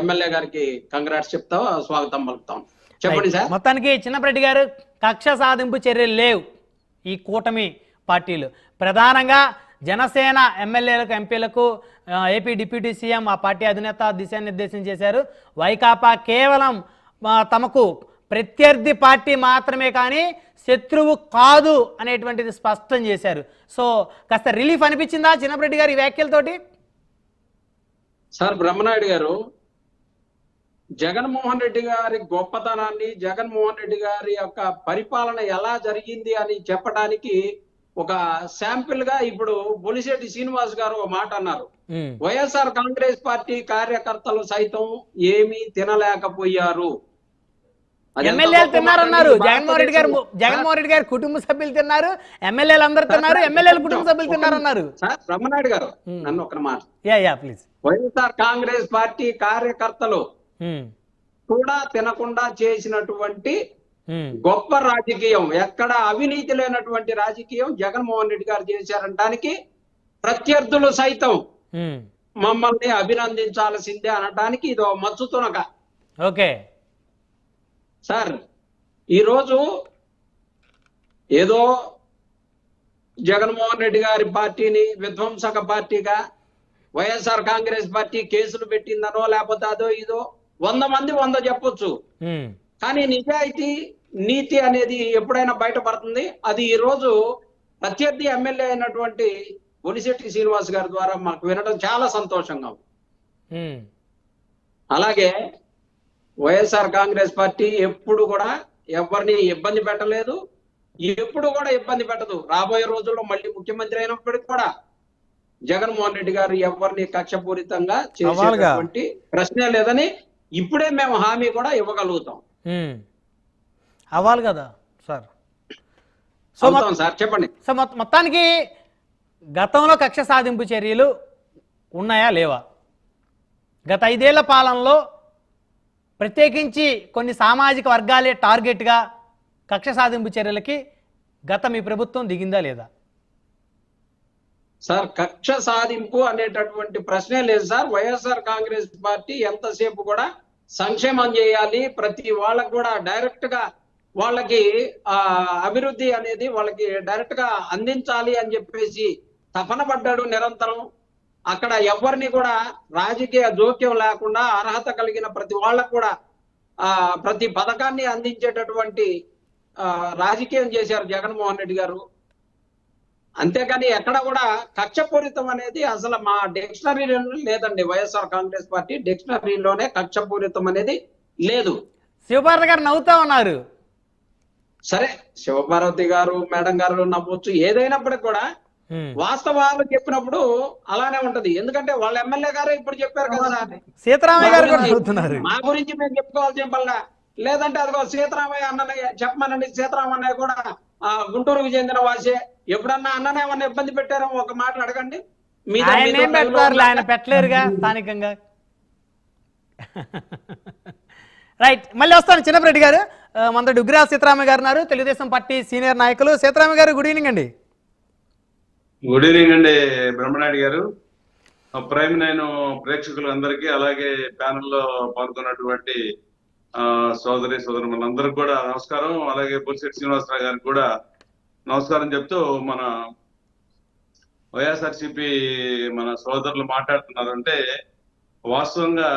MLA గారికి congrats చెప్తాం స్వాగతం పలుకుతాం. చెప్పండి సార్. మొత్తానికి చిన్నపరెడ్డి గారు కక్ష సాధింపు చర్యలు లేవు ఈ కూటమి పార్టీలు. ప్రధానంగా జనసేన ఎమ్మెల్యేలకు ఎంపీలకు ఏపీ డిప్యూటీ సీఎం ఆ పార్టీ అధినేత దిశానిర్దేశం చేశారు. వైకాపా కేవలం తమకు ప్రత్యర్థి పార్టీ మాత్రమే కానీ శత్రువు కాదు అనేటువంటిది స్పష్టం చేశారు. సో కాస్త రిలీఫ్ అనిపించిందా గారు ఈ వ్యాఖ్యలతోటి? సార్ బ్రహ్మనాయుడు గారు జగన్మోహన్ రెడ్డి గారి గొప్పతనాన్ని జగన్మోహన్ రెడ్డి గారి యొక్క పరిపాలన ఎలా జరిగింది అని చెప్పడానికి ఒక శాంపిల్గా ఇప్పుడు బొలిశెట్టి శ్రీనివాస్ గారు ఒక మాట అన్నారు. వైఎస్ఆర్ కాంగ్రెస్ పార్టీ కార్యకర్తలు సైతం ఏమీ తినలేకపోయారు. ఎమ్మెల్యేలు తిన్నారన్నారు. జగన్మోహన్ రెడ్డి గారు జగన్మోహన్ రెడ్డి గారి కుటుంబ సభ్యులు తిన్నారు. ఎమ్మెల్యేలు అందరు తిన్నారు. ఎమ్మెల్యేల కుటుంబ సభ్యులు తిన్నారన్నారు. బ్రహ్మనాయుడు గారు. నన్ను ఒక మాట. Yeah yeah please. YSR Congress party కార్యకర్తలు కూడా తినకుండా చేసినటువంటి గొప్ప రాజకీయం. ఎక్కడ అవినీతి లేనటువంటి రాజకీయం జగన్మోహన్ రెడ్డి గారు చేశారనడానికి ప్రత్యర్థులు సైతం. మమ్మల్ని అభినందించాల్సిందే అనడానికి ఇదో మచ్చుతునక ఓకే. సార్ ఈరోజు ఏదో జగన్మోహన్ రెడ్డి గారి పార్టీని విధ్వంసక పార్టీగా వైఎస్ఆర్ కాంగ్రెస్ పార్టీ కేసులు పెట్టిందనో లేకపోతే అదో ఇదో వంద మంది వంద చెప్పొచ్చు. కానీ నిజాయితీ నీతి అనేది ఎప్పుడైనా బయటపడుతుంది? అది ఈ రోజు ప్రత్యర్థి ఎమ్మెల్యే అయినటువంటి బొలిశెట్టి శ్రీనివాస్ గారి ద్వారా మాకు వినడం చాలా సంతోషంగా అలాగే వైఎస్ఆర్ కాంగ్రెస్ పార్టీ ఎప్పుడు కూడా ఎవరిని ఇబ్బంది పెట్టలేదు. ఎప్పుడు కూడా ఇబ్బంది పెట్టదు. రాబోయే రోజుల్లో మళ్ళీ ముఖ్యమంత్రి అయినప్పటికీ కూడా జగన్మోహన్ రెడ్డి గారు ఎవరిని కక్షపూరితంగా చేసేటటువంటి ప్రశ్నే లేదని ఇప్పుడే మేము హామీ కూడా ఇవ్వగలుగుతాం. అవ్వాలి కదా సార్. సో సార్ చెప్పండి. సో మొత్త- మొత్తానికి గతంలో కక్ష సాధింపు చర్యలు ఉన్నాయా లేవా? గత ఐదేళ్ళ పాలనలో ప్రత్యేకించి కొన్ని సామాజిక వర్గాలే టార్గెట్గా కక్ష సాధింపు చర్యలకి గత మీ ప్రభుత్వం దిగిందా లేదా? సార్ కక్ష సాధింపు అనేటటువంటి ప్రశ్నే లేదు సార్. వైఎస్ఆర్ కాంగ్రెస్ పార్టీ ఎంతసేపు కూడా సంక్షేమం చేయాలి. ప్రతి వాళ్ళకు కూడా డైరెక్ట్గా వాళ్ళకి ఆ అభివృద్ధి అనేది వాళ్ళకి డైరెక్ట్గా అందించాలి అని చెప్పేసి తపన పడ్డాడు నిరంతరం. అక్కడ ఎవరిని కూడా రాజకీయ జోక్యం లేకుండా అర్హత కలిగిన ప్రతి వాళ్ళకు కూడా ఆ ప్రతి పథకాన్ని అందించేటటువంటి ఆ రాజకీయం చేశారు జగన్మోహన్ రెడ్డి గారు. అంతేకాని ఎక్కడ కూడా కక్షపూరితం అనేది అసలు మా డిక్షనరీలో లేదండి. వైఎస్ఆర్ కాంగ్రెస్ పార్టీ డిక్షనరీలోనే కక్షపూరితం అనేది లేదు. శివభారత గారు నవ్వుతా ఉన్నారు. సరే శివపార్వతి గారు మేడం గారు నవ్వచ్చు. ఏదైనప్పటికీ కూడా. వాస్తవాలు చెప్పినప్పుడు అలానే ఉంటది. ఎందుకంటే వాళ్ళ ఎమ్మెల్యే గారు ఇప్పుడు చెప్పారు కదా సీతారామయ్య గారు మా గురించి- మేము చెప్పుకోవాల్సిన పనిలా లేదంటే అదిగో సీతారామయ్య అన్నయ్య చెప్పమనండి. సీతారామయ్య కూడా ఆ, గుంటూరుకు చెందిన వాసే ఎప్పుడన్నా అన్ననే ఏమన్నా ఇబ్బంది పెట్టారో ఒక మాట అడగండి. ఆయన పెట్టలేరుగా స్థానికంగా. రైట్ మళ్ళీ వస్తాను చిన్నపరెడ్డి గారు. ఆ, మనతో డుగ్రా సీతారామయ్య గారు ఉన్నారు. తెలుగుదేశం పార్టీ సీనియర్ నాయకులు. సీతారామయ్య గారు గుడ్ ఈవినింగ్ అండి. గుడ్ ఈవినింగ్ అండి బ్రహ్మనాయుడు గారు. ప్రైమ్ నేను ప్రేక్షకులందరికీ అలాగే ప్యానెల్లో పాల్గొన్నటువంటి ఆ, సోదరి సోదరులందరికీ కూడా నమస్కారం. అలాగే బొలిశెట్టి శ్రీనివాసరావు గారికి కూడా నమస్కారం చెప్తూ మన వైఎస్ఆర్సిపి మన సోదరులు మాట్లాడుతున్నారంటే వాస్తవంగా